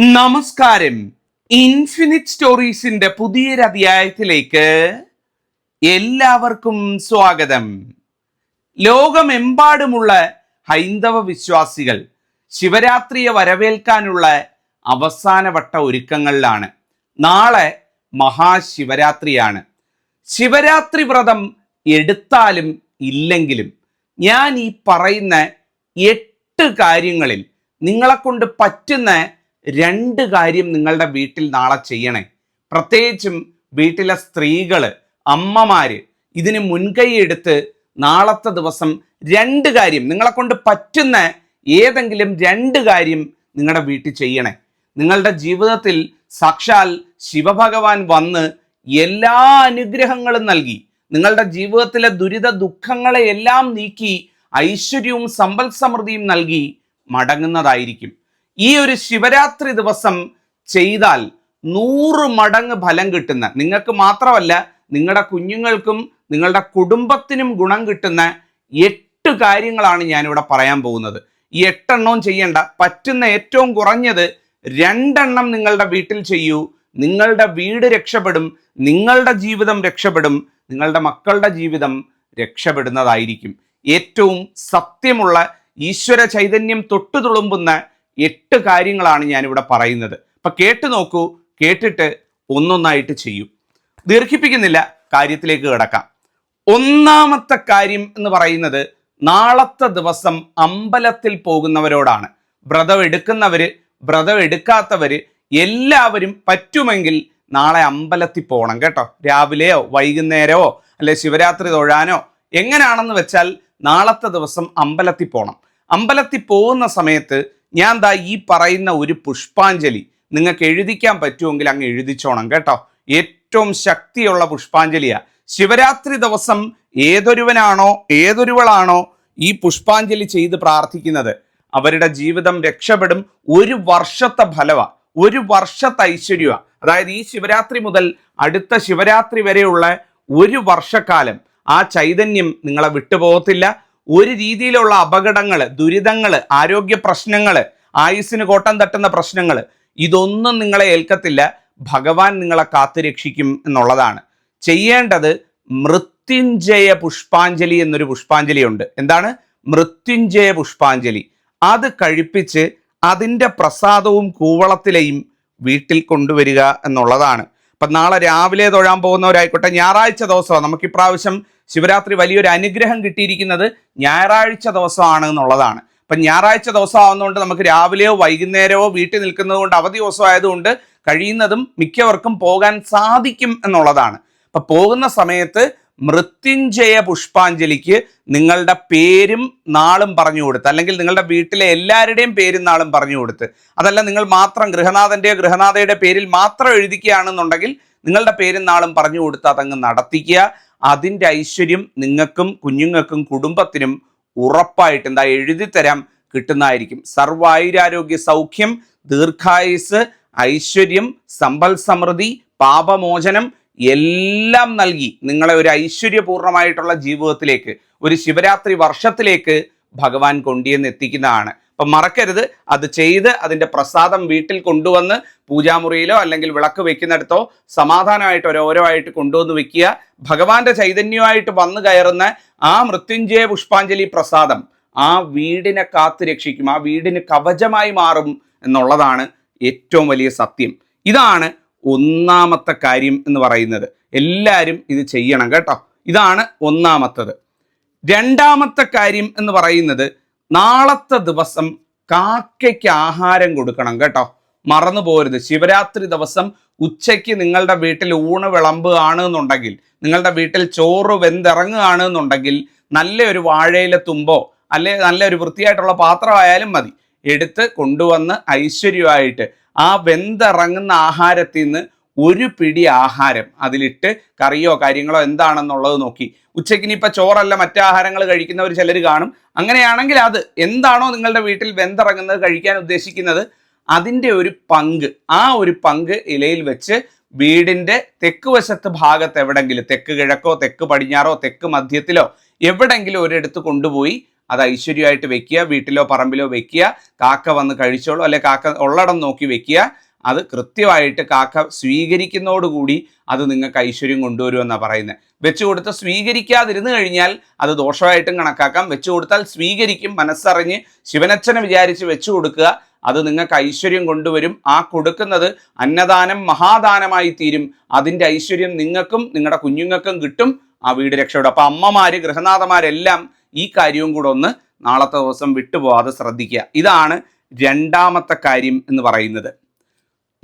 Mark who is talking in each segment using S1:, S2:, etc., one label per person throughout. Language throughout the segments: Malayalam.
S1: നമസ്കാരം. ഇൻഫിനിറ്റ് സ്റ്റോറീസിന്റെ പുതിയൊരധ്യായത്തിലേക്ക് എല്ലാവർക്കും സ്വാഗതം. ലോകമെമ്പാടുമുള്ള ഹൈന്ദവ വിശ്വാസികൾ ശിവരാത്രിയെ വരവേൽക്കാനുള്ള അവസാനവട്ട ഒരുക്കങ്ങളിലാണ്. നാളെ മഹാശിവരാത്രിയാണ്. ശിവരാത്രി വ്രതം എടുത്താലും ഇല്ലെങ്കിലും ഞാൻ ഈ പറയുന്ന എട്ട് കാര്യങ്ങളിൽ നിങ്ങളെ കൊണ്ട് പറ്റുന്ന രണ്ട് കാര്യം നിങ്ങളുടെ വീട്ടിൽ നാളെ ചെയ്യണേ. പ്രത്യേകിച്ചും വീട്ടിലെ സ്ത്രീകൾ അമ്മമാർ ഇതിന് മുൻകൈ എടുത്ത് നാളത്തെ ദിവസം രണ്ട് കാര്യം നിങ്ങളെ കൊണ്ട് പറ്റുന്ന ഏതെങ്കിലും രണ്ട് കാര്യം നിങ്ങളുടെ വീട്ടിൽ ചെയ്യണേ. നിങ്ങളുടെ ജീവിതത്തിൽ സാക്ഷാൽ ശിവഭഗവാൻ വന്ന് എല്ലാ അനുഗ്രഹങ്ങളും നൽകി. നിങ്ങളുടെ ജീവിതത്തിലെ ദുരിത ദുഃഖങ്ങളെ എല്ലാം നീക്കി ഐശ്വര്യവും സമ്പൽ സമൃദ്ധിയും നൽകി മടങ്ങുന്നതായിരിക്കും. ഈ ഒരു ശിവരാത്രി ദിവസം ചെയ്താൽ നൂറ് മടങ്ങ് ഫലം കിട്ടുന്ന നിങ്ങൾക്ക് മാത്രമല്ല നിങ്ങളുടെ കുഞ്ഞുങ്ങൾക്കും നിങ്ങളുടെ കുടുംബത്തിനും ഗുണം കിട്ടുന്ന എട്ട് കാര്യങ്ങളാണ് ഞാനിവിടെ പറയാൻ പോകുന്നത്. ഈ എട്ടെണ്ണവും ചെയ്യേണ്ട. പറ്റുന്ന ഏറ്റവും കുറഞ്ഞത് രണ്ടെണ്ണം നിങ്ങളുടെ വീട്ടിൽ ചെയ്യൂ. നിങ്ങളുടെ വീട് രക്ഷപ്പെടും. നിങ്ങളുടെ ജീവിതം രക്ഷപ്പെടും. നിങ്ങളുടെ മക്കളുടെ ജീവിതം രക്ഷപ്പെടുന്നതായിരിക്കും. ഏറ്റവും സത്യമുള്ള ഈശ്വര ചൈതന്യം തൊട്ടുതുളുമ്പുന്ന എട്ട് കാര്യങ്ങളാണ് ഞാനിവിടെ പറയുന്നത്. അപ്പൊ കേട്ടു നോക്കൂ കേട്ടിട്ട് ഒന്നൊന്നായിട്ട് ചെയ്യൂ. ദീർഘിപ്പിക്കുന്നില്ല കാര്യത്തിലേക്ക് കിടക്കാം. ഒന്നാമത്തെ കാര്യം എന്ന് പറയുന്നത് നാളത്തെ ദിവസം അമ്പലത്തിൽ പോകുന്നവരോടാണ്. വ്രതം എടുക്കുന്നവര് വ്രതം എടുക്കാത്തവര് എല്ലാവരും പറ്റുമെങ്കിൽ നാളെ അമ്പലത്തിൽ പോകണം കേട്ടോ. രാവിലെയോ വൈകുന്നേരമോ അല്ലെ ശിവരാത്രി തൊഴാനോ എങ്ങനെയാണെന്ന് വെച്ചാൽ നാളത്തെ ദിവസം അമ്പലത്തിൽ പോകണം അമ്പലത്തിൽ പോകുന്ന സമയത്ത് ഞാൻ ദാ ഈ പറയുന്ന ഒരു പുഷ്പാഞ്ജലി നിങ്ങൾക്ക് എഴുതിക്കാൻ പറ്റുമെങ്കിൽ അങ്ങ് എഴുതിച്ചോണം കേട്ടോ. ഏറ്റവും ശക്തിയുള്ള പുഷ്പാഞ്ജലിയാണ് ശിവരാത്രി ദിവസം ഏതൊരുവനാണോ ഏതൊരുവളാണോ ഈ പുഷ്പാഞ്ജലി ചെയ്ത് പ്രാർത്ഥിക്കുന്നത്? അവരുടെ ജീവിതം രക്ഷപ്പെടും ഒരു വർഷത്തെ ഫലവ ഒരു വർഷത്തെ ഐശ്വര്യമാണ് അതായത് ഈ ശിവരാത്രി മുതൽ അടുത്ത ശിവരാത്രി വരെയുള്ള ഒരു വർഷക്കാലം ആ ചൈതന്യം നിങ്ങളെ വിട്ടുപോകത്തില്ല ഒരു രീതിയിലുള്ള അപകടങ്ങൾ ദുരിതങ്ങൾ ആരോഗ്യ പ്രശ്നങ്ങൾ ആയുസ്സിന് കോട്ടം തട്ടുന്ന പ്രശ്നങ്ങൾ ഇതൊന്നും നിങ്ങളെ ഏൽക്കത്തില്ല. ഭഗവാൻ നിങ്ങളെ കാത്തുരക്ഷിക്കും എന്നുള്ളതാണ്. ചെയ്യേണ്ടത് മൃത്യുഞ്ജയ പുഷ്പാഞ്ജലി എന്നൊരു പുഷ്പാഞ്ജലി ഉണ്ട്. എന്താണ്? മൃത്യുഞ്ജയ പുഷ്പാഞ്ജലി. അത് കഴിപ്പിച്ച് അതിന്റെ പ്രസാദവും കൂവളത്തിലെയും വീട്ടിൽ കൊണ്ടുവരിക എന്നുള്ളതാണ്. അപ്പം നാളെ രാവിലെ തൊഴാൻ പോകുന്നവരായിക്കോട്ടെ ഞായറാഴ്ച ദിവസമാണ്. നമുക്ക് ഇപ്രാവശ്യം ശിവരാത്രി വലിയൊരു അനുഗ്രഹം കിട്ടിയിരിക്കുന്നത് ഞായറാഴ്ച ദിവസമാണ് എന്നുള്ളതാണ്. അപ്പം ഞായറാഴ്ച ദിവസം ആവുന്നതുകൊണ്ട് നമുക്ക് രാവിലെയോ വൈകുന്നേരമോ വീട്ടിൽ നിൽക്കുന്നത് കൊണ്ട് അവധി ദിവസം ആയതുകൊണ്ട് കഴിയുന്നതും മിക്കവർക്കും പോകാൻ സാധിക്കും എന്നുള്ളതാണ്. അപ്പം പോകുന്ന സമയത്ത് മൃത്യുഞ്ജയ പുഷ്പാഞ്ജലിക്ക് നിങ്ങളുടെ പേരും നാളും പറഞ്ഞു കൊടുത്ത് അല്ലെങ്കിൽ നിങ്ങളുടെ വീട്ടിലെ എല്ലാവരുടെയും പേരും നാളും പറഞ്ഞു കൊടുത്ത് അതല്ല നിങ്ങൾ മാത്രം ഗൃഹനാഥന്റെയോ ഗൃഹനാഥയുടെ പേരിൽ മാത്രം എഴുതിക്കുകയാണെന്നുണ്ടെങ്കിൽ നിങ്ങളുടെ പേരും നാളും പറഞ്ഞു കൊടുത്ത് അതങ്ങ് നടത്തിക്കുക. അതിന്റെ ഐശ്വര്യം നിങ്ങൾക്കും കുഞ്ഞുങ്ങൾക്കും കുടുംബത്തിനും ഉറപ്പായിട്ട് എന്താ എഴുതി തരാം കിട്ടുന്നതായിരിക്കും. സർവായുരാരോഗ്യ സൗഖ്യം ദീർഘായുസ് ഐശ്വര്യം സമ്പൽ സമൃദ്ധി പാപമോചനം എല്ലാം നൽകി നിങ്ങളെ ഒരു ഐശ്വര്യപൂർണമായിട്ടുള്ള ജീവിതത്തിലേക്ക് ഒരു ശിവരാത്രി വർഷത്തിലേക്ക് ഭഗവാൻ കൊണ്ടിയെന്ന് എത്തിക്കുന്നതാണ് അപ്പം മറക്കരുത് അത് ചെയ്ത് അതിന്റെ പ്രസാദം വീട്ടിൽ കൊണ്ടുവന്ന് പൂജാമുറിയിലോ അല്ലെങ്കിൽ വിളക്ക് വെക്കുന്നിടത്തോ സമാധാനമായിട്ട് ഓരോരോ ആയിട്ട് കൊണ്ടുവന്ന് വെക്കുക. ഭഗവാന്റെ ചൈതന്യമായിട്ട് വന്നു കയറുന്ന ആ മൃത്യുഞ്ജയ പുഷ്പാഞ്ജലി പ്രസാദം ആ വീടിനെ കാത്തു രക്ഷിക്കും ആ വീടിന് കവചമായി മാറും എന്നുള്ളതാണ് ഏറ്റവും വലിയ സത്യം. ഇതാണ് ഒന്നാമത്തെ കാര്യം എന്ന് പറയുന്നത്. എല്ലാവരും ഇത് ചെയ്യണം കേട്ടോ. ഇതാണ് ഒന്നാമത്തത്. രണ്ടാമത്തെ കാര്യം എന്ന് പറയുന്നത് നാളത്തെ ദിവസം കാക്കയ്ക്ക് ആഹാരം കൊടുക്കണം കേട്ടോ. മറന്നു പോരുത്. ശിവരാത്രി ദിവസം ഉച്ചയ്ക്ക് നിങ്ങളുടെ വീട്ടിൽ ഊണ് വിളമ്പുകയാണ് എന്നുണ്ടെങ്കിൽ നിങ്ങളുടെ വീട്ടിൽ ചോറ് വെന്തിറങ്ങുകയാണ് എന്നുണ്ടെങ്കിൽ നല്ലൊരു വാഴയില തുമ്പോ അല്ലെ നല്ലൊരു വൃത്തിയായിട്ടുള്ള പാത്രമായാലും മതി. എടുത്ത് കൊണ്ടുവന്ന് ഐശ്വര്യമായിട്ട് ആ വെന്തിറങ്ങുന്ന ആഹാരത്തിൽ നിന്ന് ഒരു പിടി ആഹാരം അതിലിട്ട് കറിയോ കാര്യങ്ങളോ എന്താണെന്നുള്ളത് നോക്കി. ഉച്ചയ്ക്ക് ഇനിയിപ്പോൾ ചോറല്ല മറ്റാഹാരങ്ങൾ കഴിക്കുന്നവർ ചിലർ കാണും. അങ്ങനെയാണെങ്കിൽ അത് എന്താണോ നിങ്ങളുടെ വീട്ടിൽ വെന്തിറങ്ങുന്നത് കഴിക്കാൻ ഉദ്ദേശിക്കുന്നത് അതിന്റെ ഒരു പങ്ക് ആ ഒരു പങ്ക് ഇലയിൽ വെച്ച് വീടിന്റെ തെക്ക് വശത്ത് ഭാഗത്ത് എവിടെങ്കിലും തെക്ക് കിഴക്കോ തെക്ക് പടിഞ്ഞാറോ തെക്ക് മധ്യത്തിലോ എവിടെങ്കിലും ഒരിടത്ത് കൊണ്ടുപോയി അത് ഐശ്വര്യമായിട്ട് വെക്കുക വീട്ടിലോ പറമ്പിലോ വെക്കുക കാക്ക വന്ന് കഴിച്ചോളൂ അല്ലെ കാക്ക ഉള്ളടം നോക്കി വെക്കുക അത് കൃത്യമായിട്ട് കാക്ക സ്വീകരിക്കുന്നതോടുകൂടി അത് നിങ്ങൾക്ക് ഐശ്വര്യം കൊണ്ടുവരുമെന്നാണ് പറയുന്നത്. വെച്ചു കൊടുത്ത് സ്വീകരിക്കാതിരുന്നു കഴിഞ്ഞാൽ അത് ദോഷമായിട്ടും കണക്കാക്കാം. വെച്ചു കൊടുത്താൽ സ്വീകരിക്കും മനസ്സറിഞ്ഞ് ശിവനച്ഛനെ വിചാരിച്ച് വെച്ചു കൊടുക്കുക അത് നിങ്ങൾക്ക് ഐശ്വര്യം കൊണ്ടുവരും. ആ കൊടുക്കുന്നത് അന്നദാനം മഹാദാനമായി തീരും. അതിന്റെ ഐശ്വര്യം നിങ്ങൾക്കും നിങ്ങളുടെ കുഞ്ഞുങ്ങൾക്കും കിട്ടും. ആ വീട് രക്ഷപ്പെടും. അപ്പോൾ അമ്മമാർ ഗൃഹനാഥമാരെല്ലാം ഈ കാര്യവും കൂടെ ഒന്ന് നാളത്തെ ദിവസം വിട്ടുപോകാതെ ശ്രദ്ധിക്കുക. ഇതാണ് രണ്ടാമത്തെ കാര്യം എന്ന് പറയുന്നത്.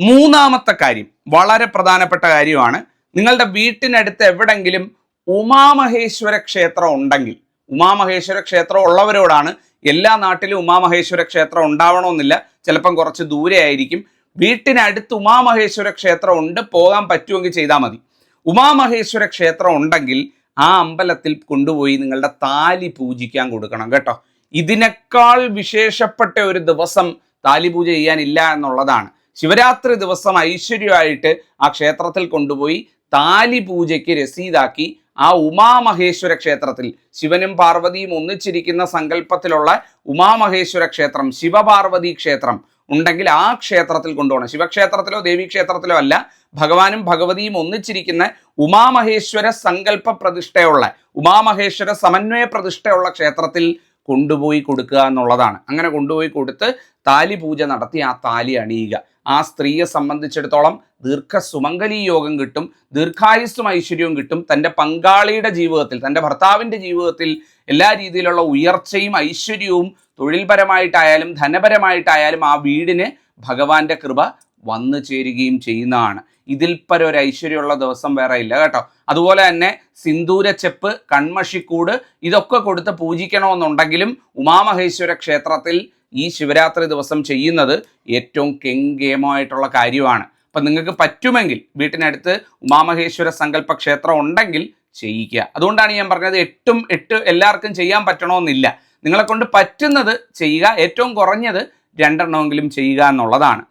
S1: മൂന്നാമത്തെ കാര്യം വളരെ പ്രധാനപ്പെട്ട കാര്യമാണ്. നിങ്ങളുടെ വീട്ടിനടുത്ത് എവിടെങ്കിലും ഉമാമഹേശ്വര ക്ഷേത്രം ഉണ്ടെങ്കിൽ ഉമാമഹേശ്വര ക്ഷേത്രം ഉള്ളവരോടാണ് എല്ലാ നാട്ടിലും ഉമാമഹേശ്വര ക്ഷേത്രം ഉണ്ടാവണമെന്നില്ല. ചിലപ്പം കുറച്ച് ദൂരെ ആയിരിക്കും. വീട്ടിനടുത്ത് ഉമാമഹേശ്വര ക്ഷേത്രം ഉണ്ട് പോകാൻ പറ്റുമെങ്കിൽ ചെയ്താൽ മതി. ഉമാമഹേശ്വര ക്ഷേത്രം ഉണ്ടെങ്കിൽ ആ അമ്പലത്തിൽ കൊണ്ടുപോയി നിങ്ങളുടെ താലി പൂജിക്കാൻ കൊടുക്കണം കേട്ടോ. ഇതിനേക്കാൾ വിശേഷപ്പെട്ട ഒരു ദിവസം താലി പൂജ ചെയ്യാനില്ല എന്നുള്ളതാണ്. ശിവരാത്രി ദിവസം ഐശ്വര്യമായിട്ട് ആ ക്ഷേത്രത്തിൽ കൊണ്ടുപോയി താലി പൂജയ്ക്ക് രസീതാക്കി ആ ഉമാമഹേശ്വര ക്ഷേത്രത്തിൽ ശിവനും പാർവതിയും ഒന്നിച്ചിരിക്കുന്ന സങ്കല്പത്തിലുള്ള ഉമാമഹേശ്വര ക്ഷേത്രം ശിവപാർവതി ക്ഷേത്രം ഉണ്ടെങ്കിൽ ആ ക്ഷേത്രത്തിൽ കൊണ്ടുപോകണം. ശിവക്ഷേത്രത്തിലോ ദേവീക്ഷേത്രത്തിലോ അല്ല. ഭഗവാനും ഭഗവതിയും ഒന്നിച്ചിരിക്കുന്ന ഉമാമഹേശ്വര സങ്കല്പ പ്രതിഷ്ഠയുള്ള ഉമാമഹേശ്വര സമന്വയ പ്രതിഷ്ഠയുള്ള ക്ഷേത്രത്തിൽ കൊണ്ടുപോയി കൊടുക്കുക എന്നുള്ളതാണ്. അങ്ങനെ കൊണ്ടുപോയി കൊടുത്ത് താലി പൂജ നടത്തി ആ താലി അണിയുക. ആ സ്ത്രീയെ സംബന്ധിച്ചിടത്തോളം ദീർഘ സുമംഗലി യോഗം കിട്ടും ദീർഘായുസ്സും ഐശ്വര്യവും കിട്ടും. തന്റെ പങ്കാളിയുടെ ജീവിതത്തിൽ തന്റെ ഭർത്താവിന്റെ ജീവിതത്തിൽ എല്ലാ രീതിയിലുള്ള ഉയർച്ചയും ഐശ്വര്യവും തൊഴിൽപരമായിട്ടായാലും ധനപരമായിട്ടായാലും ആ വീടിന് ഭഗവാന്റെ കൃപ വന്നു ചേരുകയും ചെയ്യുന്നതാണ്. ഇതിൽ പര ഒരു ഐശ്വര്യമുള്ള ദിവസം വേറെ ഇല്ല കേട്ടോ. അതുപോലെ തന്നെ സിന്ദൂരച്ചെപ്പ് കൺമഷിക്കൂട് ഇതൊക്കെ കൊടുത്ത് പൂജിക്കണമെന്നുണ്ടെങ്കിലും ഉമാമഹേശ്വര ക്ഷേത്രത്തിൽ ഈ ശിവരാത്രി ദിവസം ചെയ്യുന്നത് ഏറ്റവും കെങ്കേമമായിട്ടുള്ള കാര്യമാണ്. അപ്പം നിങ്ങൾക്ക് പറ്റുമെങ്കിൽ വീട്ടിനടുത്ത് ഉമാമഹേശ്വര സങ്കല്പ ക്ഷേത്രം ഉണ്ടെങ്കിൽ ചെയ്യിക്കുക അതുകൊണ്ടാണ് ഞാൻ പറഞ്ഞത് എട്ടും എട്ട് എല്ലാവർക്കും ചെയ്യാൻ പറ്റണമെന്നില്ല. നിങ്ങളെ കൊണ്ട് പറ്റുന്നത് ചെയ്യുക ഏറ്റവും കുറഞ്ഞത് രണ്ടെണ്ണമെങ്കിലും ചെയ്യുക എന്നുള്ളതാണ്.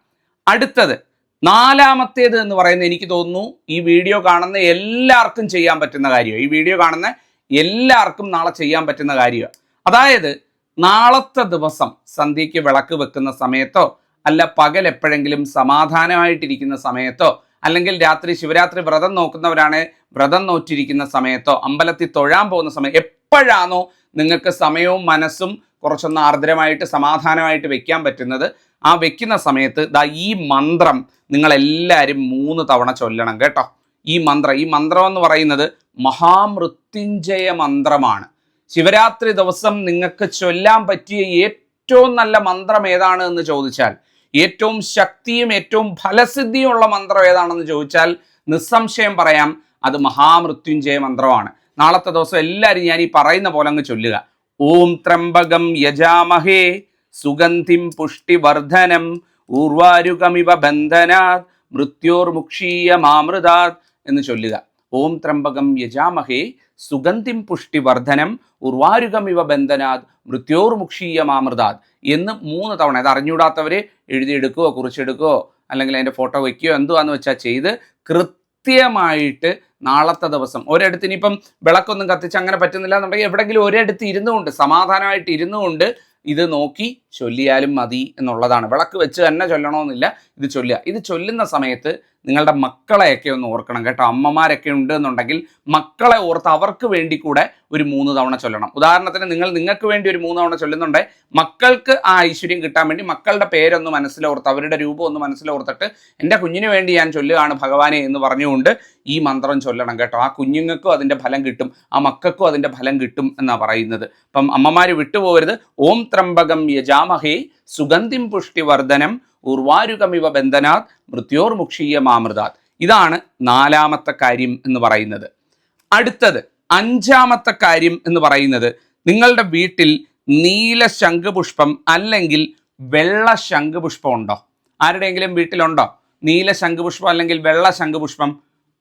S1: അടുത്തത് നാലാമത്തേത് എന്ന് പറയുന്നത് എനിക്ക് തോന്നുന്നു ഈ വീഡിയോ കാണുന്ന എല്ലാവർക്കും ചെയ്യാൻ പറ്റുന്ന കാര്യമാണ്. ഈ വീഡിയോ കാണുന്ന എല്ലാവർക്കും നാളെ ചെയ്യാൻ പറ്റുന്ന കാര്യമാണ്. അതായത് നാളത്തെ ദിവസം സന്ധ്യയ്ക്ക് വിളക്ക് വെക്കുന്ന സമയത്തോ അല്ല പകൽ എപ്പോഴെങ്കിലും സമാധാനമായിട്ടിരിക്കുന്ന സമയത്തോ അല്ലെങ്കിൽ രാത്രി ശിവരാത്രി വ്രതം നോക്കുന്നവരാണ് വ്രതം നോറ്റിരിക്കുന്ന സമയത്തോ അമ്പലത്തിൽ തൊഴാൻ പോകുന്ന സമയം എപ്പോഴാണോ നിങ്ങൾക്ക് സമയവും മനസ്സും കുറച്ചൊന്ന് ആർദ്രമായിട്ട് സമാധാനമായിട്ട് വെക്കാൻ പറ്റുന്നത് ആ വെക്കുന്ന സമയത്ത് ദാ ഈ മന്ത്രം നിങ്ങളെല്ലാവരും മൂന്ന് തവണ ചൊല്ലണം കേട്ടോ. ഈ മന്ത്രം ഈ മന്ത്രം എന്ന് പറയുന്നത് മഹാമൃത്യുഞ്ജയ മന്ത്രമാണ്. ശിവരാത്രി ദിവസം നിങ്ങൾക്ക് ചൊല്ലാൻ പറ്റിയ ഏറ്റവും നല്ല മന്ത്രം ഏതാണ് എന്ന് ചോദിച്ചാൽ ഏറ്റവും ശക്തിയും ഏറ്റവും ഫലസിദ്ധിയും ഉള്ള മന്ത്രം ഏതാണെന്ന് ചോദിച്ചാൽ നിസ്സംശയം പറയാം അത് മഹാമൃത്യുഞ്ജയ മന്ത്രമാണ്. നാളത്തെ ദിവസം എല്ലാവരും ഞാൻ ഈ പറയുന്ന പോലെ അങ്ങ് ചൊല്ലുക. ഓം ത്രംബകം യജാമഹേ സുഗന്ധിം പുഷ്ടിവർദ്ധനം ഊർവാരുകമിവ ബന്ധനാത് മൃത്യോർമുക്ഷീയമാമൃതാത് എന്ന് ചൊല്ലുക. ഓം ത്രംബകം യജാമഹേ സുഗന്ധിം പുഷ്ടിവർദ്ധനം ഉർവാരുകമിവ ബന്ധനാത് മൃത്യോർമുക്ഷീയമാമൃതാത് എന്ന് മൂന്ന് തവണ. അത് അറിഞ്ഞുകൂടാത്തവരെ എഴുതിയെടുക്കുകയോ കുറിച്ചെടുക്കുകയോ അല്ലെങ്കിൽ അതിന്റെ ഫോട്ടോ വയ്ക്കുകയോ എന്തുവാന്ന് വെച്ചാൽ ചെയ്ത് കൃത്യമായിട്ട് നാളത്തെ ദിവസം. ഒരിടത്ത് ഇനിയിപ്പം വിളക്കൊന്നും കത്തിച്ച് അങ്ങനെ പറ്റുന്നില്ല എന്നുണ്ടെങ്കിൽ എവിടെങ്കിലും ഒരിടത്ത് ഇരുന്നുകൊണ്ട് സമാധാനമായിട്ട് ഇരുന്നുകൊണ്ട് ഇത് നോക്കി ചൊല്ലിയാലും മതി എന്നുള്ളതാണ്. വിളക്ക് വെച്ച് തന്നെ ചൊല്ലണമെന്നില്ല ഇത് ചൊല്ലുക. ഇത് ചൊല്ലുന്ന സമയത്ത് നിങ്ങളുടെ മക്കളെയൊക്കെ ഒന്ന് ഓർക്കണം കേട്ടോ. അമ്മമാരൊക്കെ ഉണ്ട് എന്നുണ്ടെങ്കിൽ മക്കളെ ഓർത്ത് അവർക്ക് വേണ്ടി കൂടെ ഒരു മൂന്ന് തവണ ചൊല്ലണം. ഉദാഹരണത്തിന് നിങ്ങൾ നിങ്ങൾക്ക് വേണ്ടി ഒരു മൂന്ന് തവണ ചൊല്ലുന്നുണ്ട് മക്കൾക്ക് ആ ഐശ്വര്യം കിട്ടാൻ വേണ്ടി മക്കളുടെ പേരൊന്ന് മനസ്സിലോർത്ത് അവരുടെ രൂപം ഒന്ന് മനസ്സിലോർത്തിട്ട് എന്റെ കുഞ്ഞിന് വേണ്ടി ഞാൻ ചൊല്ലുകയാണ് ഭഗവാനെ എന്ന് പറഞ്ഞുകൊണ്ട് ഈ മന്ത്രം ചൊല്ലണം കേട്ടോ. ആ കുഞ്ഞുങ്ങൾക്കും അതിന്റെ ഫലം കിട്ടും ആ മക്കൾക്കും അതിന്റെ ഫലം കിട്ടും എന്നാണ് പറയുന്നത്. അപ്പം അമ്മമാർ വിട്ടുപോകരുത്. ഓം ത്രംബകം യജാമഹേ സുഗന്ധിം പുഷ്ടിവർദ്ധനം ഉർവാരുകമിവ ബന്ധനാത് മൃത്യോർമുക്ഷീയ മാമൃതാത് ഇതാണ് നാലാമത്തെ കാര്യം എന്ന് പറയുന്നത്. അടുത്തത് അഞ്ചാമത്തെ കാര്യം എന്ന് പറയുന്നത് നിങ്ങളുടെ വീട്ടിൽ നീല ശംഖുപുഷ്പം അല്ലെങ്കിൽ വെള്ള ശംഖുപുഷ്പം ഉണ്ടോ? ആരുടെയെങ്കിലും വീട്ടിലുണ്ടോ? നീല ശംഖുപുഷ്പം അല്ലെങ്കിൽ വെള്ള ശംഖുപുഷ്പം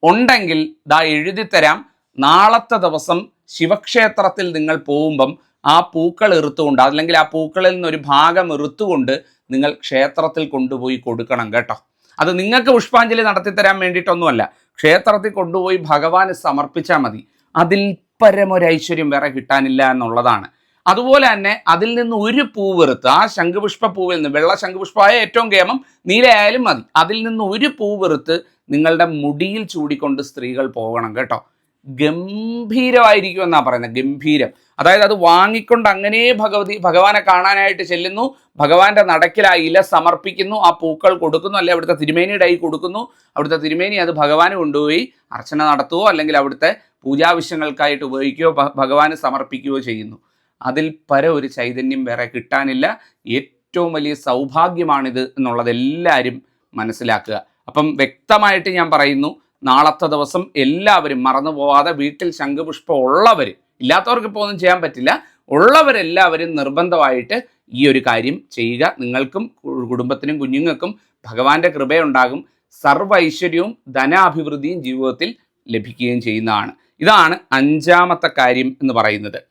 S1: ഉണ്ടെങ്കിൽ ദാ എഴുതിത്തരാം. തരാം നാളത്തെ ദിവസം ശിവക്ഷേത്രത്തിൽ നിങ്ങൾ പോകുമ്പം ആ പൂക്കൾ എറുത്തുകൊണ്ട് അല്ലെങ്കിൽ ആ പൂക്കളിൽ നിന്നൊരു ഭാഗം എറുത്തുകൊണ്ട് നിങ്ങൾ ക്ഷേത്രത്തിൽ കൊണ്ടുപോയി കൊടുക്കണം കേട്ടോ. അത് നിങ്ങൾക്ക് പുഷ്പാഞ്ജലി നടത്തിത്തരാൻ വേണ്ടിയിട്ടൊന്നുമല്ല. ക്ഷേത്രത്തിൽ കൊണ്ടുപോയി ഭഗവാന് സമർപ്പിച്ചാൽ മതി. അതിൽ പരമൊരു ഐശ്വര്യം വേറെ കിട്ടാനില്ല എന്നുള്ളതാണ്. അതുപോലെ തന്നെ അതിൽ നിന്ന് ഒരു പൂവെറുത്ത് ആ ശംഖുപുഷ്പ പൂവിൽ നിന്ന് വെള്ള ശംഖുപുഷ്പമായ ഏറ്റവും കേമം നീലയായാലും മതി. അതിൽ നിന്ന് ഒരു പൂവെറുത്ത് നിങ്ങളുടെ മുടിയിൽ ചൂടിക്കൊണ്ട് സ്ത്രീകൾ പോകണം കേട്ടോ. ഗംഭീരമായിരിക്കും എന്നാ പറയുന്നത്. ഗംഭീരം. അതായത് അത് വാങ്ങിക്കൊണ്ട് അങ്ങനെ ഭഗവതി ഭഗവാനെ കാണാനായിട്ട് ചെല്ലുന്നു. ഭഗവാന്റെ നടക്കിൽ ആ ഇല സമർപ്പിക്കുന്നു. ആ പൂക്കൾ കൊടുക്കുന്നു. അല്ലെ അവിടുത്തെ തിരുമേനിയുടെ കൈ കൊടുക്കുന്നു. അവിടുത്തെ തിരുമേനി അത് ഭഗവാന് കൊണ്ടുപോയി അർച്ചന നടത്തുകയോ അല്ലെങ്കിൽ അവിടുത്തെ പൂജാവശ്യങ്ങൾക്കായിട്ട് ഉപയോഗിക്കുകയോ ഭഗവാന് സമർപ്പിക്കുകയോ ചെയ്യുന്നു. അതിൽ പര ഒരു ചൈതന്യം വേറെ കിട്ടാനില്ല. ഏറ്റവും വലിയ സൗഭാഗ്യമാണിത് എന്നുള്ളത് എല്ലാവരും മനസ്സിലാക്കുക. അപ്പം വ്യക്തമായിട്ട് ഞാൻ പറയുന്നു നാളത്തെ ദിവസം എല്ലാവരും മറന്നു പോവാതെ വീട്ടിൽ ശംഖുപുഷ്പം ഉള്ളവർ ഇല്ലാത്തവർക്ക് ഇപ്പോൾ ഒന്നും ചെയ്യാൻ പറ്റില്ല ഉള്ളവരെല്ലാവരും നിർബന്ധമായിട്ട് ഈ ഒരു കാര്യം ചെയ്യുക. നിങ്ങൾക്കും കുടുംബത്തിനും കുഞ്ഞുങ്ങൾക്കും ഭഗവാന്റെ കൃപയുണ്ടാകും. സർവ ഐശ്വര്യവും ധനാഭിവൃദ്ധിയും ജീവിതത്തിൽ ലഭിക്കുകയും ചെയ്യുന്നതാണ്. ഇതാണ് അഞ്ചാമത്തെ കാര്യം എന്ന് പറയുന്നത്.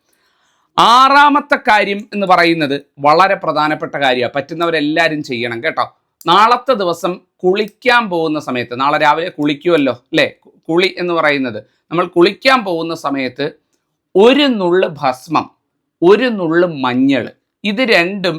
S1: ആറാമത്തെ കാര്യം എന്ന് പറയുന്നത് വളരെ പ്രധാനപ്പെട്ട കാര്യമാണ്. പറ്റുന്നവരെല്ലാവരും ചെയ്യണം കേട്ടോ. നാളത്തെ ദിവസം കുളിക്കാൻ പോകുന്ന സമയത്ത് നാളെ രാവിലെ കുളിക്കുമല്ലോ അല്ലേ? കുളി എന്ന് പറയുന്നത്. നമ്മൾ കുളിക്കാൻ പോകുന്ന സമയത്ത് ഒരു നുള്ള് ഭസ്മം ഒരു നുള്ള് മഞ്ഞൾ ഇത് രണ്ടും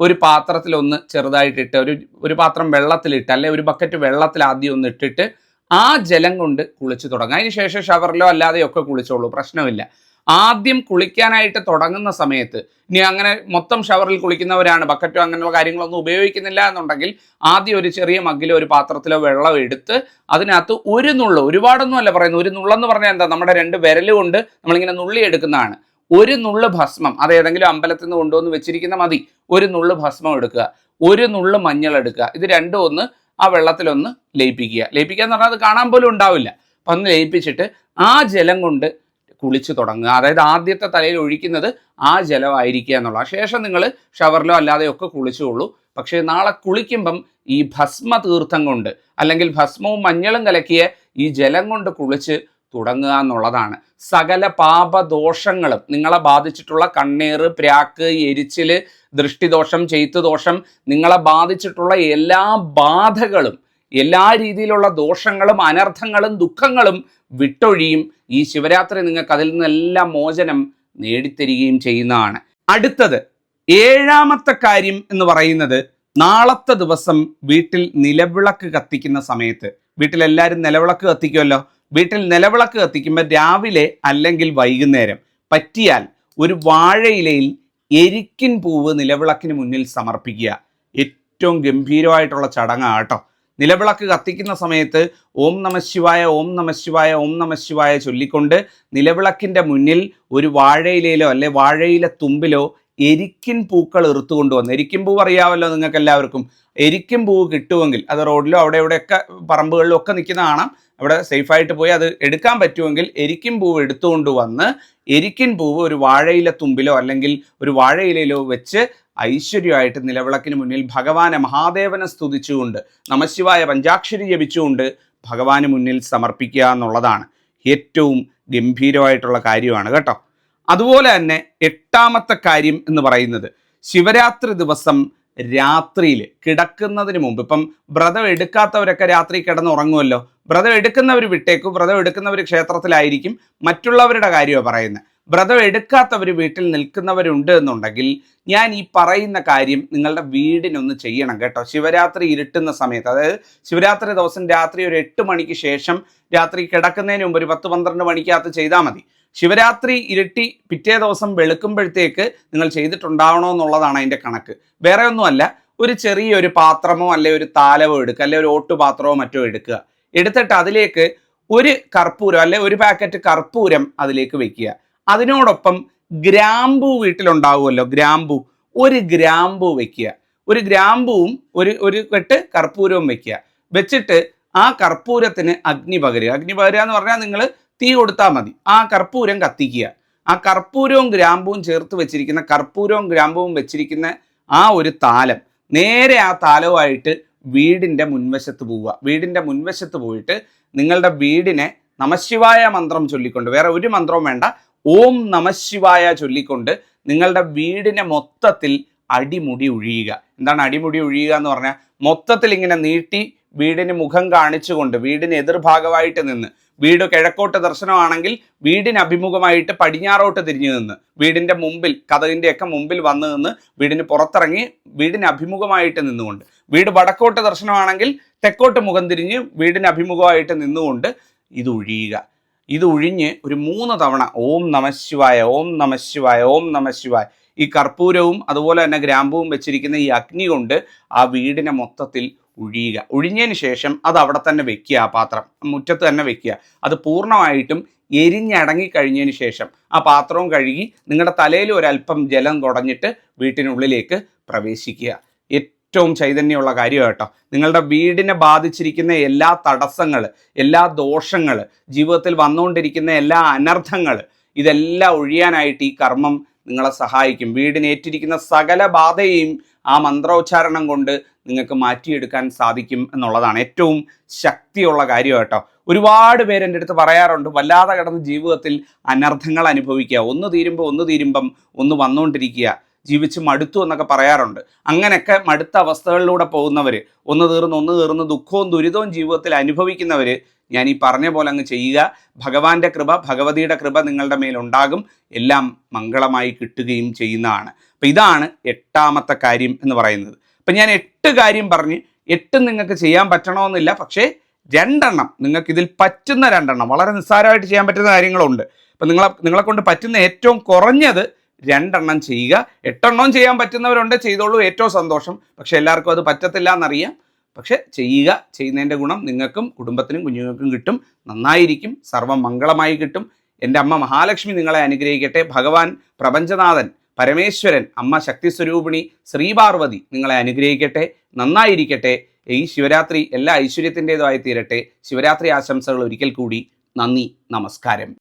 S1: ഒരു പാത്രത്തിലൊന്ന് ചെറുതായിട്ടിട്ട് ഒരു ഒരു പാത്രം വെള്ളത്തിലിട്ട് അല്ലെ ഒരു ബക്കറ്റ് വെള്ളത്തിൽ ആദ്യം ഒന്ന് ഇട്ടിട്ട് ആ ജലം കൊണ്ട് കുളിച്ചു തുടങ്ങാം. അതിന് ശേഷം ഷവറിലോ അല്ലാതെയോ ഒക്കെ കുളിച്ചോളൂ പ്രശ്നമില്ല. ആദ്യം കുളിക്കാനായിട്ട് തുടങ്ങുന്ന സമയത്ത് ഇനി അങ്ങനെ മൊത്തം ഷവറിൽ കുളിക്കുന്നവരാണ് ബക്കറ്റോ അങ്ങനെയുള്ള കാര്യങ്ങളൊന്നും ഉപയോഗിക്കുന്നില്ല എന്നുണ്ടെങ്കിൽ ആദ്യം ഒരു ചെറിയ മഗ്ഗിലോ ഒരു പാത്രത്തിലോ വെള്ളം എടുത്ത് അതിനകത്ത് ഒരു നുള്ള് ഒരുപാടൊന്നും അല്ല പറയുന്നത് ഒരു നുള്ളെന്ന് പറഞ്ഞാൽ എന്താ നമ്മുടെ രണ്ട് വിരലുകൊണ്ട് നമ്മളിങ്ങനെ നുള്ളി എടുക്കുന്നതാണ്. ഒരു നുള്ള് ഭസ്മം അത് ഏതെങ്കിലും അമ്പലത്തിൽ നിന്ന് കൊണ്ടുവന്ന് വെച്ചിരിക്കുന്ന മതി ഒരു നുള്ള് ഭസ്മം എടുക്കുക. ഒരു നുള്ള് മഞ്ഞൾ എടുക്കുക. ഇത് രണ്ടും ഒന്ന് ആ വെള്ളത്തിലൊന്ന് ലയിപ്പിക്കുക. ലയിപ്പിക്കുക എന്ന് പറഞ്ഞാൽ അത് കാണാൻ പോലും ഉണ്ടാവില്ല. അപ്പം ഒന്ന് ലയിപ്പിച്ചിട്ട് ആ ജലം കൊണ്ട് കുളിച്ച് തുടങ്ങുക. അതായത് ആദ്യത്തെ തലയിൽ ഒഴിക്കുന്നത് ആ ജലമായിരിക്കുക എന്നുള്ള ശേഷം നിങ്ങൾ ഷവറിലോ അല്ലാതെയൊക്കെ കുളിച്ചുകൊള്ളൂ പക്ഷേ നാളെ കുളിക്കുമ്പം ഈ ഭസ്മ തീർത്ഥം കൊണ്ട് അല്ലെങ്കിൽ ഭസ്മവും മഞ്ഞളും കലക്കിയ ഈ ജലം കൊണ്ട് കുളിച്ച് തുടങ്ങുക എന്നുള്ളതാണ്. സകല പാപദോഷങ്ങളും നിങ്ങളെ ബാധിച്ചിട്ടുള്ള കണ്ണീർ പ്രാക്ക് എരിച്ചിൽ ദൃഷ്ടിദോഷം ചെയ്ത്തുദോഷം നിങ്ങളെ ബാധിച്ചിട്ടുള്ള എല്ലാ ബാധകളും എല്ലാ രീതിയിലുള്ള ദോഷങ്ങളും അനർത്ഥങ്ങളും ദുഃഖങ്ങളും വിട്ടൊഴിയും ഈ ശിവരാത്രി നിങ്ങൾക്ക് അതിൽ നിന്നെല്ലാം മോചനം നേടിത്തരികയും ചെയ്യുന്നതാണ്. അടുത്തത് ഏഴാമത്തെ കാര്യം എന്ന് പറയുന്നത് നാളത്തെ ദിവസം വീട്ടിൽ നിലവിളക്ക് കത്തിക്കുന്ന സമയത്ത്. വീട്ടിലെല്ലാവരും നിലവിളക്ക് കത്തിക്കുമല്ലോ? വീട്ടിൽ നിലവിളക്ക് കത്തിക്കുമ്പോൾ രാവിലെ അല്ലെങ്കിൽ വൈകുന്നേരം പറ്റിയാൽ ഒരു വാഴയിലയിൽ എരിക്കിൻ പൂവ് നിലവിളക്കിന് മുന്നിൽ സമർപ്പിക്കുക. ഏറ്റവും ഗംഭീരമായിട്ടുള്ള ചടങ്ങാണ് കേട്ടോ. നിലവിളക്ക് കത്തിക്കുന്ന സമയത്ത് ഓം നമ ശിവായ ഓം നമ ശിവായ ഓം നമ ശിവായ ചൊല്ലിക്കൊണ്ട് നിലവിളക്കിന്റെ മുന്നിൽ ഒരു വാഴയിലയിലോ അല്ലെ വാഴയില തുമ്പിലോ എരിക്കിൻ പൂക്കൾ ഇറുത്തു കൊണ്ടുവന്ന് എരിക്കിൻ പൂവ് അറിയാമല്ലോ നിങ്ങൾക്ക് എല്ലാവർക്കും എരിക്കിൻ പൂവ് കിട്ടുമെങ്കിൽ അത് റോഡിലോ അവിടെ ഇവിടെയൊക്കെ പറമ്പുകളിലും ഒക്കെ നിൽക്കുന്ന കാണാം. അവിടെ സേഫായിട്ട് പോയി അത് എടുക്കാൻ പറ്റുമെങ്കിൽ എരിക്കിൻ പൂവ് എടുത്തുകൊണ്ട് വന്ന് എരിക്കിൻ പൂവ് ഒരു വാഴയില തുമ്പിലോ അല്ലെങ്കിൽ ഒരു വാഴയിലയിലോ വെച്ച് ഐശ്വര്യമായിട്ട് നിലവിളക്കിന് മുന്നിൽ ഭഗവാനെ മഹാദേവനെ സ്തുതിച്ചുകൊണ്ട് നമശിവായ പഞ്ചാക്ഷരി ജപിച്ചുകൊണ്ട് ഭഗവാന് മുന്നിൽ സമർപ്പിക്കുക എന്നുള്ളതാണ് ഏറ്റവും ഗംഭീരമായിട്ടുള്ള കാര്യമാണ് കേട്ടോ. അതുപോലെ തന്നെ എട്ടാമത്തെ കാര്യം എന്ന് പറയുന്നത് ശിവരാത്രി ദിവസം രാത്രിയിൽ കിടക്കുന്നതിന് മുമ്പ് ഇപ്പം വ്രതം എടുക്കാത്തവരൊക്കെ രാത്രി കിടന്നുറങ്ങുമല്ലോ. വ്രതം എടുക്കുന്നവർ വിട്ടേക്കും വ്രതം എടുക്കുന്നവർ ക്ഷേത്രത്തിലായിരിക്കും മറ്റുള്ളവരുടെ കാര്യമാണ് പറയുന്നത്. വ്രതം എടുക്കാത്തവർ വീട്ടിൽ നിൽക്കുന്നവരുണ്ട് എന്നുണ്ടെങ്കിൽ ഞാൻ ഈ പറയുന്ന കാര്യം നിങ്ങളുടെ വീടിനൊന്ന് ചെയ്യണം കേട്ടോ. ശിവരാത്രി ഇരുട്ടുന്ന സമയത്ത് അതായത് ശിവരാത്രി ദിവസം രാത്രി ഒരു എട്ട് മണിക്ക് ശേഷം രാത്രി കിടക്കുന്നതിന് മുമ്പ് ഒരു പത്ത് പന്ത്രണ്ട് മണിക്കകത്ത് ചെയ്താൽ മതി. ശിവരാത്രി ഇരുട്ടി പിറ്റേ ദിവസം വെളുക്കുമ്പോഴത്തേക്ക് നിങ്ങൾ ചെയ്തിട്ടുണ്ടാവണോ എന്നുള്ളതാണ് അതിന്റെ കണക്ക്. വേറെ ഒന്നുമല്ല ഒരു ചെറിയൊരു പാത്രമോ അല്ലെ ഒരു താലവോ എടുക്കുക അല്ലെ ഒരു ഓട്ടുപാത്രമോ മറ്റോ എടുക്കുക. എടുത്തിട്ട് അതിലേക്ക് ഒരു കർപ്പൂരം അല്ലെ ഒരു പാക്കറ്റ് കർപ്പൂരം അതിലേക്ക് വെക്കുക. അതിനോടൊപ്പം ഗ്രാമ്പൂ വീട്ടിലുണ്ടാവുമല്ലോ ഗ്രാമ്പൂ. ഒരു ഗ്രാമ്പൂ വെക്കുക. ഒരു ഗ്രാമ്പൂവും ഒരു ഒരു കെട്ട് കർപ്പൂരവും വെക്കുക. വെച്ചിട്ട് ആ കർപ്പൂരത്തിന് അഗ്നി പകരുക. അഗ്നി പകരുക എന്ന് പറഞ്ഞാൽ നിങ്ങൾ തീ കൊടുത്താൽ മതി. ആ കർപ്പൂരം കത്തിക്കുക. ആ കർപ്പൂരവും ഗ്രാമ്പൂവും ചേർത്ത് വെച്ചിരിക്കുന്ന കർപ്പൂരവും ഗ്രാമ്പൂവും വെച്ചിരിക്കുന്ന ആ ഒരു താലം നേരെ ആ താലവുമായിട്ട് വീടിന്റെ മുൻവശത്ത് പോവുക. വീടിന്റെ മുൻവശത്ത് പോയിട്ട് നിങ്ങളുടെ വീടിനെ നമശിവായ മന്ത്രം ചൊല്ലിക്കൊണ്ട് വേറെ ഒരു മന്ത്രവും വേണ്ട ഓം നമശിവായ ചൊല്ലിക്കൊണ്ട് നിങ്ങളുടെ വീടിനെ മൊത്തത്തിൽ അടിമുടി ഒഴിയുക എന്താണ് അടിമുടി ഒഴിയുക എന്ന് പറഞ്ഞാൽ മൊത്തത്തിൽ ഇങ്ങനെ നീട്ടി വീടിന് മുഖം കാണിച്ചുകൊണ്ട് വീടിന് എതിർഭാഗമായിട്ട് നിന്ന് വീട് കിഴക്കോട്ട് ദർശനമാണെങ്കിൽ വീടിന് അഭിമുഖമായിട്ട് പടിഞ്ഞാറോട്ട് തിരിഞ്ഞു നിന്ന് വീടിന്റെ മുമ്പിൽ കഥകിന്റെയൊക്കെ മുമ്പിൽ വന്നു നിന്ന് വീടിന് പുറത്തിറങ്ങി വീടിന് അഭിമുഖമായിട്ട് നിന്നുകൊണ്ട് വീട് വടക്കോട്ട് ദർശനമാണെങ്കിൽ തെക്കോട്ട് മുഖം തിരിഞ്ഞ് വീടിന് അഭിമുഖമായിട്ട് നിന്നുകൊണ്ട് ഇത് ഒഴിയുക. ഇത് ഒഴിഞ്ഞ് ഒരു മൂന്ന് തവണ ഓം നമശിവായ ഓം നമശിവായ ഓം നമശിവായ ഈ കർപ്പൂരവും അതുപോലെ തന്നെ ഗ്രാമ്പുവും വെച്ചിരിക്കുന്ന ഈ അഗ്നി കൊണ്ട് ആ വീടിനെ മൊത്തത്തിൽ ഒഴിയുക. ഒഴിഞ്ഞതിന് ശേഷം അത് അവിടെ തന്നെ വെക്കുക ആ പാത്രം മുറ്റത്ത് തന്നെ വെക്കുക. അത് പൂർണമായിട്ടും എരിഞ്ഞടങ്ങി കഴിഞ്ഞതിന് ശേഷം ആ പാത്രവും കഴുകി നിങ്ങളുടെ തലയിൽ ഒരല്പം ജലം തുടഞ്ഞിട്ട് വീട്ടിനുള്ളിലേക്ക് പ്രവേശിക്കുക. ഏറ്റവും ചൈതന്യമുള്ള കാര്യം കേട്ടോ. നിങ്ങളുടെ വീടിനെ ബാധിച്ചിരിക്കുന്ന എല്ലാ തടസ്സങ്ങൾ എല്ലാ ദോഷങ്ങൾ ജീവിതത്തിൽ വന്നുകൊണ്ടിരിക്കുന്ന എല്ലാ അനർത്ഥങ്ങൾ ഇതെല്ലാം ഒഴിയാനായിട്ട് ഈ കർമ്മം നിങ്ങളെ സഹായിക്കും. വീടിനേറ്റിരിക്കുന്ന സകല ബാധയെയും ആ മന്ത്രോച്ചാരണം കൊണ്ട് നിങ്ങൾക്ക് മാറ്റിയെടുക്കാൻ സാധിക്കും എന്നുള്ളതാണ് ഏറ്റവും ശക്തിയുള്ള കാര്യം കേട്ടോ. ഒരുപാട് പേര് എന്റെ അടുത്ത് പറയാറുണ്ട് വല്ലാതെ കിടന്ന് ജീവിതത്തിൽ അനർത്ഥങ്ങൾ അനുഭവിക്കുക. ഒന്ന് തീരുമ്പോൾ ഒന്ന് തീരുമ്പം ഒന്ന് വന്നുകൊണ്ടിരിക്കുക. ജീവിച്ച് മടുത്തു എന്നൊക്കെ പറയാറുണ്ട്. അങ്ങനെയൊക്കെ മടുത്ത അവസ്ഥകളിലൂടെ പോകുന്നവർ ഒന്ന് തീർന്ന് ഒന്ന് തീർന്ന് ദുഃഖവും ദുരിതവും ജീവിതത്തിൽ അനുഭവിക്കുന്നവർ ഞാൻ ഈ പറഞ്ഞ പോലെ അങ്ങ് ചെയ്യുക. ഭഗവാന്റെ കൃപ ഭഗവതിയുടെ കൃപ നിങ്ങളുടെ മേലുണ്ടാകും എല്ലാം മംഗളമായി കിട്ടുകയും ചെയ്യുന്നതാണ്. അപ്പം ഇതാണ് എട്ടാമത്തെ കാര്യം എന്ന് പറയുന്നത്. അപ്പം ഞാൻ എട്ട് കാര്യം പറഞ്ഞ് എട്ടും നിങ്ങൾക്ക് ചെയ്യാൻ പറ്റണമെന്നില്ല. പക്ഷേ രണ്ടെണ്ണം നിങ്ങൾക്ക് ഇതിൽ പറ്റുന്ന രണ്ടെണ്ണം വളരെ നിസ്സാരമായിട്ട് ചെയ്യാൻ പറ്റുന്ന കാര്യങ്ങളുണ്ട്. അപ്പം നിങ്ങളെ നിങ്ങളെ കൊണ്ട് പറ്റുന്ന ഏറ്റവും കുറഞ്ഞത് രണ്ടെണ്ണം ചെയ്യുക. എട്ടെണ്ണം ചെയ്യാൻ പറ്റുന്നവരുണ്ട്. ചെയ്തോളൂ. ഏറ്റവും സന്തോഷം. പക്ഷെ എല്ലാവർക്കും അത് പറ്റത്തില്ല എന്നറിയാം പക്ഷെ ചെയ്യുക. ചെയ്യുന്നതിന്റെ ഗുണം നിങ്ങൾക്കും കുടുംബത്തിനും കുഞ്ഞുങ്ങൾക്കും കിട്ടും. നന്നായിരിക്കും. സർവം മംഗളമായി കിട്ടും. എന്റെ അമ്മ മഹാലക്ഷ്മി നിങ്ങളെ അനുഗ്രഹിക്കട്ടെ. ഭഗവാൻ പ്രപഞ്ചനാഥൻ പരമേശ്വരൻ അമ്മ ശക്തി സ്വരൂപിണി ശ്രീപാർവതി നിങ്ങളെ അനുഗ്രഹിക്കട്ടെ. നന്നായിരിക്കട്ടെ. ഈ ശിവരാത്രി എല്ലാ ഐശ്വര്യത്തിന്റെതുമായി തീരട്ടെ ശിവരാത്രി ആശംസകൾ ഒരിക്കൽ കൂടി. നന്ദി. നമസ്കാരം.